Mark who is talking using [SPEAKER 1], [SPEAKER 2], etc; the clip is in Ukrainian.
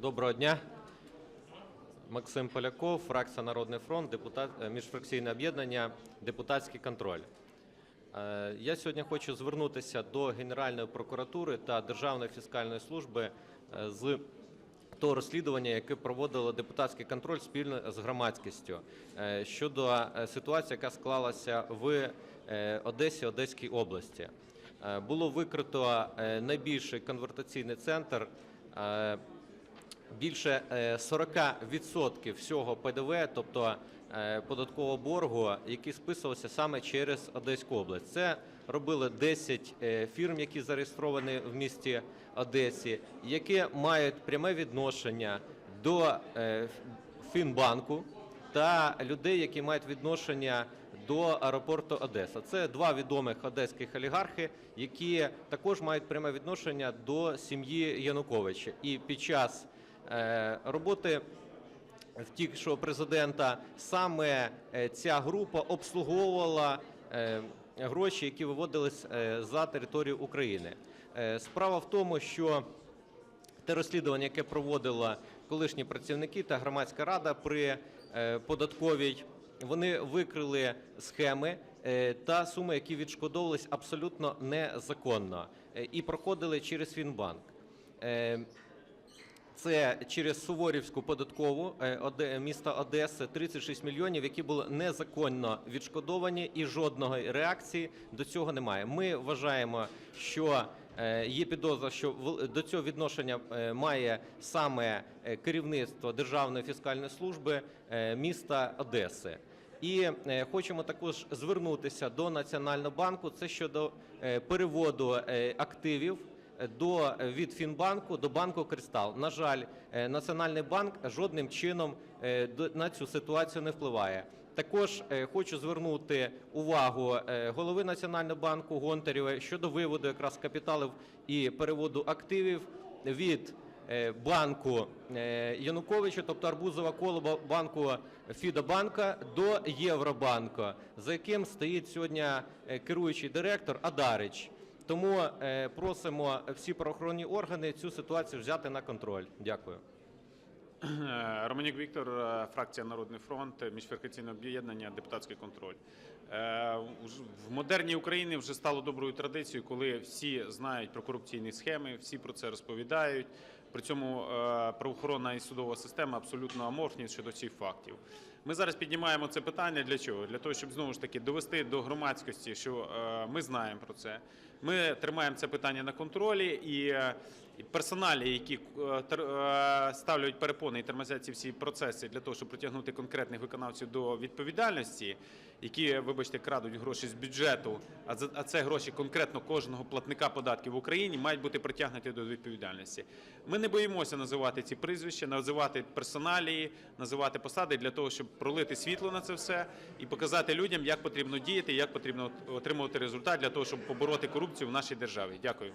[SPEAKER 1] Доброго дня. Максим Поляков, фракція Народний фронт, депутат, е, міжфракційне об'єднання, депутатський контроль. Е, Я сьогодні хочу звернутися до Генеральної прокуратури та Державної фіскальної служби е, з того розслідування, яке проводило депутатський контроль спільно з громадськістю щодо ситуації, яка склалася в Одесі, Одеській області. Було викрито найбільший конвертаційний центр. Е, більше е, 40% всього ПДВ, тобто е, податкового боргу, який списувався саме через Одеську область. Це робили 10 е, фірм, які зареєстровані в місті Одесі, які мають пряме відношення до е, Фінбанку та людей, які мають відношення до аеропорту Одеса. Це два відомих одеських олігархи, які також мають пряме відношення до сім'ї Януковича. І під час е, роботи втікшого президента саме е, ця група обслуговувала е, гроші, які виводились е, за територію України. Е, Справа в тому, що те розслідування, яке проводила колишні працівники та громадська рада при е, податковій, вони викрили схеми е, та суми, які відшкодовувались абсолютно незаконно е, і проходили через Фінбанк. Це через Суворівську податкову е, міста Одеси 36 мільйонів, які були незаконно відшкодовані, і жодної реакції до цього немає. Ми вважаємо, що е, є підозра, що до цього відношення е, має саме керівництво Державної фіскальної служби міста Одеси. І хочемо також звернутися до Національного банку. Це щодо переводу активів до від Фінбанку до банку Кристал. На жаль, е, Національний банк жодним чином е, на цю ситуацію не впливає. Також е, хочу звернути увагу е, голови Національного банку Гонтарєва щодо виводу якраз капіталів і переводу активів від е, банку е, Януковича, тобто Арбузова колоба банку Фідобанка до Євробанку, за яким стоїть сьогодні е, керуючий директор Адарич. Тому е, просимо всі правоохоронні органи цю ситуацію взяти на контроль. Дякую.
[SPEAKER 2] Е, Романюк Віктор, е, фракція Народний фронт, міжфракційне об'єднання, депутатський контроль. В модерній Україні вже стало доброю традицією, коли всі знають про корупційні схеми, всі про це розповідають. При цьому е, правоохоронна і судова система абсолютно аморфні щодо цих фактів. Ми зараз піднімаємо це питання для чого? Для того, щоб знову ж таки довести до громадськості, що е, ми знаємо про це. Ми тримаємо це питання на контролі і. е, персоналі, які ставлять перепони і тормозять ці всі процеси для того, щоб притягнути конкретних виконавців до відповідальності, які, вибачте, крадуть гроші з бюджету, а це гроші конкретно кожного платника податків в Україні, мають бути притягнуті до відповідальності. Ми не боїмося називати ці прізвища, називати персоналії, називати посади для того, щоб пролити світло на це все і показати людям, як потрібно діяти, як потрібно отримувати результат для того, щоб побороти корупцію в нашій державі. Дякую.